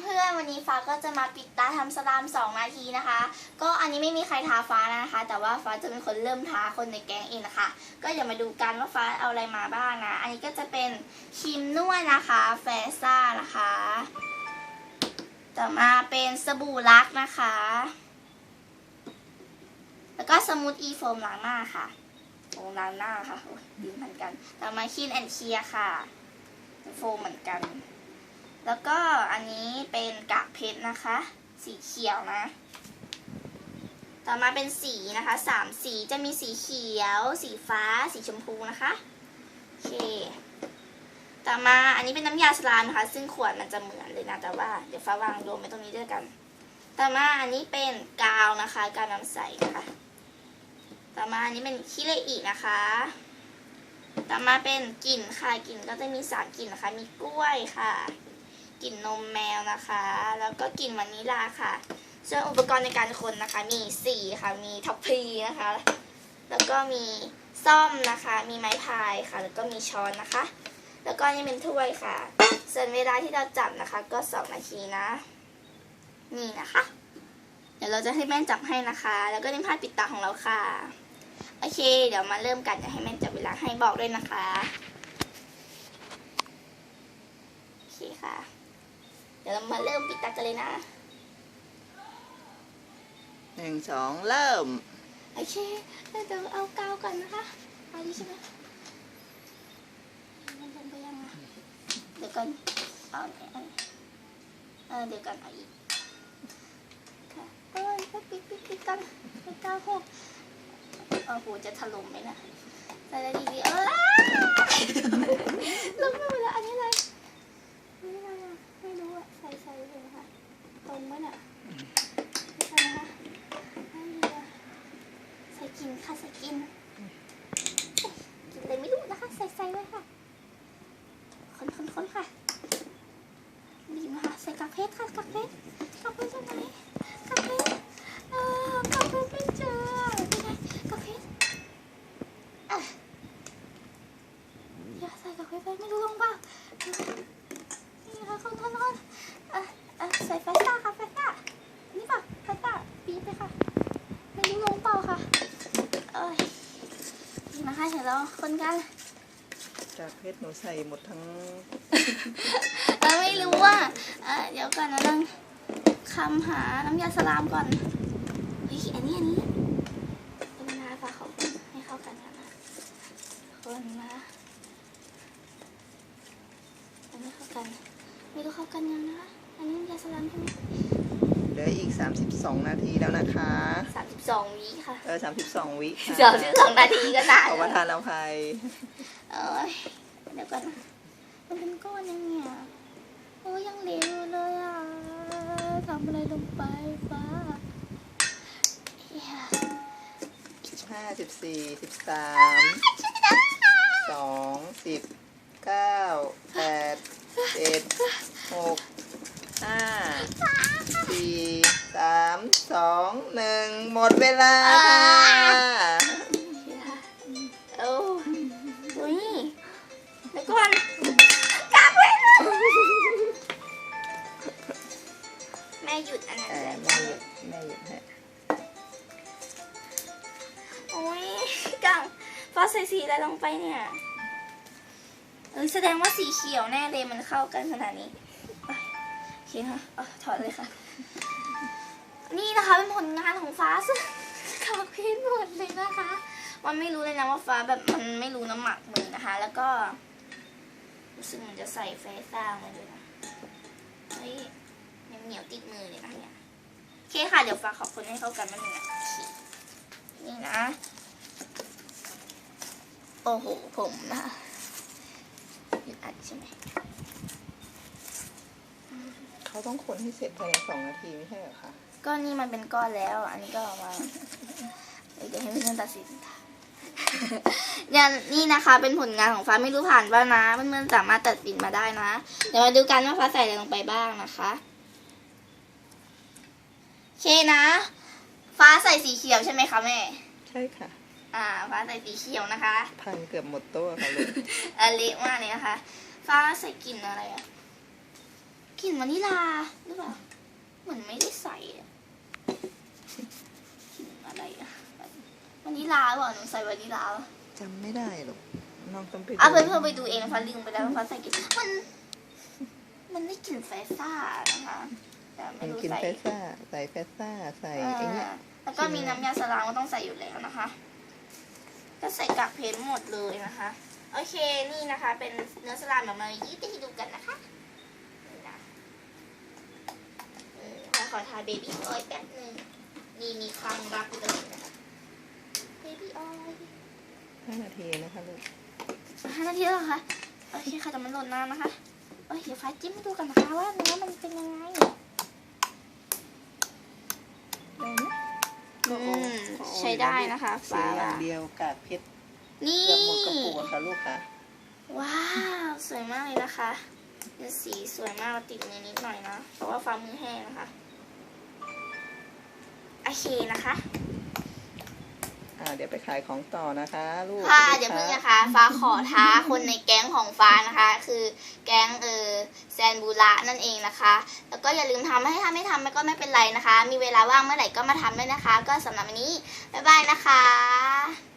เพื่อนวันนี้ฟ้าก็จะมาปิดตาทำสลามสองนาทีนะคะ ก็อันนี้ไม่มีใครทาฟ้านะคะ แต่ว่าฟ้าจะเป็นคนเริ่มทาคนในแก๊งเองนะคะ ก็อย่ามาดูกันว่าฟ้าเอาอะไรมาบ้างนะ อันนี้ก็จะเป็นครีมนวดนะคะ แฟซ่านะคะ ต่อมาเป็นสบู่ลักนะคะ แล้วก็สมูทอีโฟมล้างหน้าค่ะโฟมล้างหน้าค่ะโอ้ยดีเหมือนกัน ต่อมาคีนแอนเคียค่ะ โฟมเหมือนกัน แล้วก็อันนี้เป็นกากเพชรนะคะ สีเขียวนะ ต่อมาเป็นสีนะคะสามสีจะมีสีเขียว สีฟ้า สีชมพูนะคะโอเค ต่อมาอันนี้เป็นน้ำยาสลามนะคะ ซึ่งขวดมันจะเหมือนเลยนะแต่ว่า เดี๋ยวฟ้าวางรวมไว้ตรงนี้ด้วยกัน ต่อมาอันนี้เป็นกาวนะคะกาวน้ำใสนะคะ ต่อมาอันนี้เป็นคิเลอินะคะต่อมาเป็นกลิ่นค่ะกลิ่นก็จะมีสามกลิ่นนะคะ มีกล้วยค่ะ กลิ่นนมแมวนะคะ แล้วก็กลิ่นวานิลลาค่ะ ส่วนอุปกรณ์ในการคนนะคะ มีสีค่ะ มีท็อปพีนะคะ แล้วก็มีซ่อมนะคะ มีไม้พายค่ะ แล้วก็มีช้อนนะคะ แล้วก็นี่เป็นถ้วยค่ะ ส่วนเวลาที่เราจับนะคะ ก็สองนาทีนะ นี่นะคะ เดี๋ยวเราจะให้แม่จับให้นะคะ แล้วก็นี่ผ้าปิดตาของเราค่ะ โอเค เดี๋ยวมาเริ่มกันจะให้แม่จับเวลาให้บอกด้วยนะคะ โอเคค่ะ เดี๋ยวเรามาเริ่มปิดตากันเลยนะหนึ่งสองเริ่ม โอเคแล้วเดี๋ยวเอากาวก่อนนะคะเอาดีใช่ไหมมันลงไปยังอะเดี๋ยวก่อนเอาเอาเออเดี๋ยวก่อนเอาอีกค่ะเอ้ยปิดปิดปิดกันปิดกาวหกโอ้โหจะถล่มไหมนะใส่ได้ดีๆเออลงไปหมดแล้วอันนี้อะไรอันนี้อะไรอะไม่รู้อะใส่ใส่เลยนะคะตรงไหมน่ะไม่ใช่นะคะไม่ดีอะ ใส่กินค่ะใส่กินกินเลยไม่รู้นะคะ ใส่ใส่ไว้ค่ะ คนคนคนค่ะดีมากใส่กากเพชรค่ะกากเพชรกากเพชรอยู่ไหนกากเพชรเออกากเพชรไม่เจอเป็นไงกากเพชรอย่าใส่กากเพชรไปไม่รู้ลงเปล่านี่ค่ะคนคนคนอะอะใส่ไฟซ่าค่ะไฟซ่านี่ป่ะไฟซ่าปี๊บไปค่ะไม่รู้ลงเปล่าค่ะเอ้ยนี่นะคะเดี๋ยวเราคนกัน จากเพชรหนูใส่หมดทั้ง เราไม่รู้ว่าเอ่อเดี๋ยวก่อนนะต้องคำหาน้ำยาสลามก่อนเฮ้ยอันนี้อันนี้เป็นนาฝากเขาให้เข้ากันกันนะคนนะอันนี้เข้ากัน ไม่รู้เข้ากันยังนะอันนี้น้ำยาสลามใช่ไหมเหลืออีก 32 นาทีแล้วนะคะสามสิบสองวิค่ะเออ32 วิค่ะสามสิบสองนาทีก็นานขอประทานอภัย เอ้ยเดี๋ยวก่อนมันเป็นก้อนยังเนี่ยโอ้ยังเหลวอยู่เลยอะทำอะไรลงไปฟ้าเหี้ยห้าสิบสี่สิบสามสองสิบเก้าแปดเจ็ดหกห้าสี่สามสองหนึ่งหมดเวลา ยุดแม่หยุดให้โอ้ยกังฟ้าใส่สีอะไรลงไปเนี่ยเอ้ยแสดงว่าสีเขียวแน่เลยมันเข้ากันขนาดนี้โอเคค่ะเอาถอดเลยค่ะ นี่นะคะเป็นผลงานของฟ้าซึ่งขาเพชรหมดเลยนะคะ มันไม่รู้เลยนะว่าฟ้าแบบมันไม่รู้น้ำหมักมือนะคะ แล้วก็ รู้สึกมันจะใส่เฟซซ่ามาด้วยนะเฮ้ยยังเหนียวติดมือเลยนะเนี่ย เคค่ะ เดี๋ยวฟ้าขอบคุณให้เข้ากันมันหนึ่งนาทีนี่นะ โอ้โห ผมนะหยุดอัดใช่ไหมเขาต้องคนให้เสร็จภายในสองนาทีไม่ใช่เหรอคะก้อนนี้มันเป็นก้อนแล้ว อันนี้ก็เอามาเดี๋ยวให้เพื่อนตัดสินค่ะเนี่ยนี่นะคะเป็นผลงานของฟ้าไม่รู้ผ่านป่ะนะเพื่อนๆสามารถตัดสินมาได้นะ เดี๋ยวมาดูกันว่าฟ้าใส่อะไรลงไปบ้างนะคะโอ เคนะ ฟ้าใส่สีเขียวใช่ไหมคะแม่ ใช่ค่ะ อ่า ฟ้าใส่สีเขียวนะคะ พังเกือบหมดโต๊ะค่ะลูกอะเละมากเลยนะคะ ฟ้าใส่กลิ่นอะไรอะกลิ่นวานิลาหรือเปล่า เหมือนไม่ได้ใส่อะกลิ่นอะไรอะวานิลาหรือเปล่าหนูใส่วานิลาปะจำไม่ได้หรอกน้องต้องไปอะดูเพื่อนเพื่อนไปดูเองนะคะลืมไปแล้วว่าฟ้าใส่กลิ่นมัน มันได้กลิ่นแฟซ่านะคะ แต่ไม่มันรู้กินใส่ เฟสซ่าใส่เฟสซ่าใส่ไอ้เนี่ยอ่าแล้วก็มีน้ำยาสลามก็ต้องใส่อยู่แล้วนะคะ ก็ใส่กากเพชรหมดเลยนะคะ โอเคนี่นะคะ เป็นเนื้อสลามแบบมายืดให้ดูกันนะคะนี่นะเออแล้วขอทาเบบี้ออยล์แป๊บหนึงนี่มีคลังรักเลยนะคะเบบี้ออยล์ห้านาทีนะคะลูกห้านาทีแล้วเหรอคะโอเคค่ะแต่มันหล่นนานนะคะโอเคฟ้าจิ้มให้ดูกันนะคะว่าเนื้อมันเป็นยังไง อืมใช้ได้นะคะเสีฟ้ายอย่างเดียวกากเพชรนี่เกือบหมดกระปุกอะค่ะลูกค่ะ ว้าว สวยมากเลยนะคะเป็นสีสวยมากติดมือนิดหน่อยนะเพราะว่าฟ้ามือแห้งนะคะโอเคนะคะอ่าเดี๋ยวไปขายของต่อนะคะลูกค่ะลูกเดี๋ยวเพิ่งค้านะคะ ฟ้าขอท้าคนในแก๊งของฟ้านะคะ คือแก๊งเออ แซนบูระนั่นเองนะคะ แล้วก็อย่าลืมทำให้ถ้าไม่ทำก็ไม่เป็นไรนะคะ มีเวลาว่างเมื่อไหร่ก็มาทำด้วยนะคะ ก็สำหรับวันนี้บ๊ายบายนะคะ